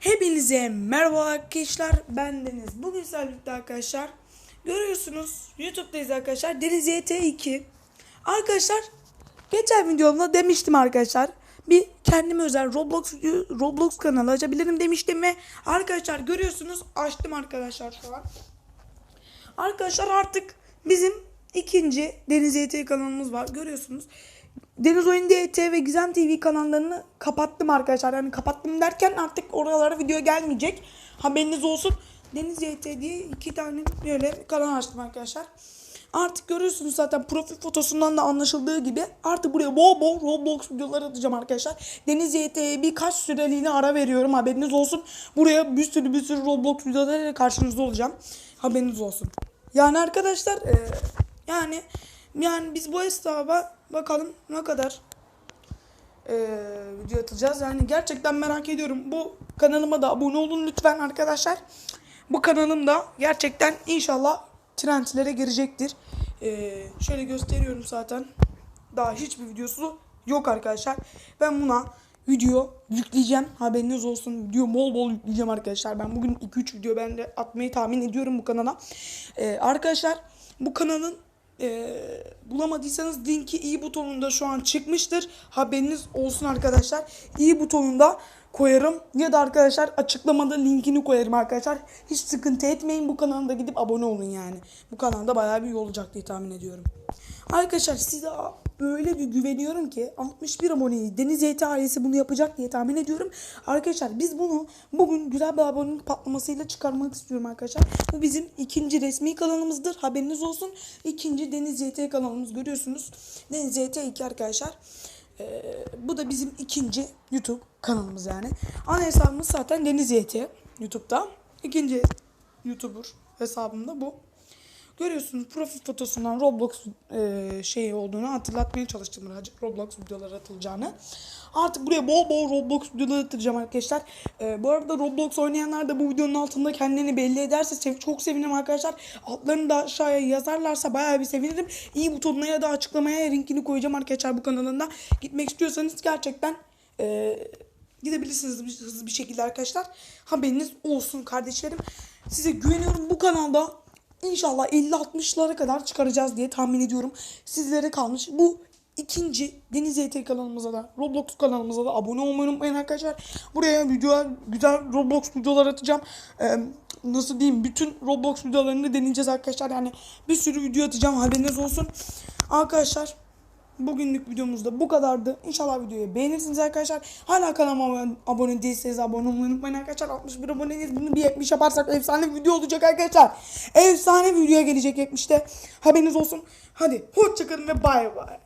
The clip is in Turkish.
Hepinize merhaba arkadaşlar ben Deniz. Bugün sizlerle arkadaşlar görüyorsunuz YouTube'dayız arkadaşlar Deniz YT2. Arkadaşlar geçen videomda demiştim arkadaşlar bir kendime özel Roblox Roblox kanalı açabilirim demiştim ve arkadaşlar görüyorsunuz açtım arkadaşlar şu an. Arkadaşlar artık bizim ikinci Deniz YT kanalımız var. Görüyorsunuz. Deniz Oyun DT ve Gizem TV kanallarını kapattım arkadaşlar. Yani kapattım derken artık oralara video gelmeyecek. Haberiniz olsun. Deniz YT diye iki tane böyle kanal açtım arkadaşlar. Artık görüyorsunuz zaten profil fotosundan da anlaşıldığı gibi artık buraya bol bol Roblox videoları atacağım arkadaşlar. Deniz YT'ye birkaç süreliğine ara veriyorum haberiniz olsun. Buraya bir sürü bir sürü Roblox videolarıyla karşınızda olacağım. Haberiniz olsun. Yani arkadaşlar e, yani yani biz bu hesaba bakalım ne kadar e, video atacağız. Yani gerçekten merak ediyorum. Bu kanalıma da abone olun lütfen arkadaşlar. Bu kanalım da gerçekten inşallah trendlere girecektir. E, şöyle gösteriyorum zaten. Daha hiçbir videosu yok arkadaşlar. Ben buna video yükleyeceğim. Haberiniz olsun. Video bol bol yükleyeceğim arkadaşlar. Ben bugün 2-3 video ben de atmayı tahmin ediyorum bu kanala. Ee, arkadaşlar bu kanalın e, bulamadıysanız linki i butonunda şu an çıkmıştır. Haberiniz olsun arkadaşlar. i butonunda koyarım ya da arkadaşlar açıklamada linkini koyarım arkadaşlar. Hiç sıkıntı etmeyin bu kanalda gidip abone olun yani. Bu kanalda bayağı bir iyi olacak diye tahmin ediyorum. Arkadaşlar size öyle bir güveniyorum ki 61 aboneyi Deniz YT ailesi bunu yapacak diye tahmin ediyorum. Arkadaşlar biz bunu bugün güzel bir abonelik patlamasıyla çıkarmak istiyorum arkadaşlar. Bu bizim ikinci resmi kanalımızdır. Haberiniz olsun. İkinci Deniz YT kanalımız görüyorsunuz. Deniz YT 2 arkadaşlar. Ee, bu da bizim ikinci YouTube kanalımız yani. Ana hesabımız zaten Deniz YT YouTube'da. İkinci YouTuber hesabım da bu. Görüyorsunuz profil fotosundan Roblox e, şeyi olduğunu hatırlatmaya çalıştım birazcık. Roblox videoları atılacağını. Artık buraya bol bol Roblox videoları atacağım arkadaşlar. E, bu arada Roblox oynayanlar da bu videonun altında kendini belli ederse çok sevinirim arkadaşlar. Altlarını da aşağıya yazarlarsa bayağı bir sevinirim. İyi butonuna ya da açıklamaya linkini koyacağım arkadaşlar bu kanalında. Gitmek istiyorsanız gerçekten e, gidebilirsiniz hızlı bir şekilde arkadaşlar. Haberiniz olsun kardeşlerim. Size güveniyorum bu kanalda İnşallah 50-60'lara kadar çıkaracağız diye tahmin ediyorum. Sizlere kalmış. Bu ikinci Deniz YT kanalımıza da Roblox kanalımıza da abone olmayı unutmayın arkadaşlar. Buraya video güzel Roblox videolar atacağım. Ee, nasıl diyeyim bütün Roblox videolarını deneyeceğiz arkadaşlar. Yani bir sürü video atacağım haberiniz olsun. Arkadaşlar Bugünlük videomuzda bu kadardı. İnşallah videoyu beğenirsiniz arkadaşlar. Hala kanalıma abone değilseniz abone olmayı unutmayın arkadaşlar. 61 aboneyiz. Bunu bir 70 yaparsak efsane bir video olacak arkadaşlar. Efsane bir video gelecek 70'te. Haberiniz olsun. Hadi hoşçakalın ve bay bay.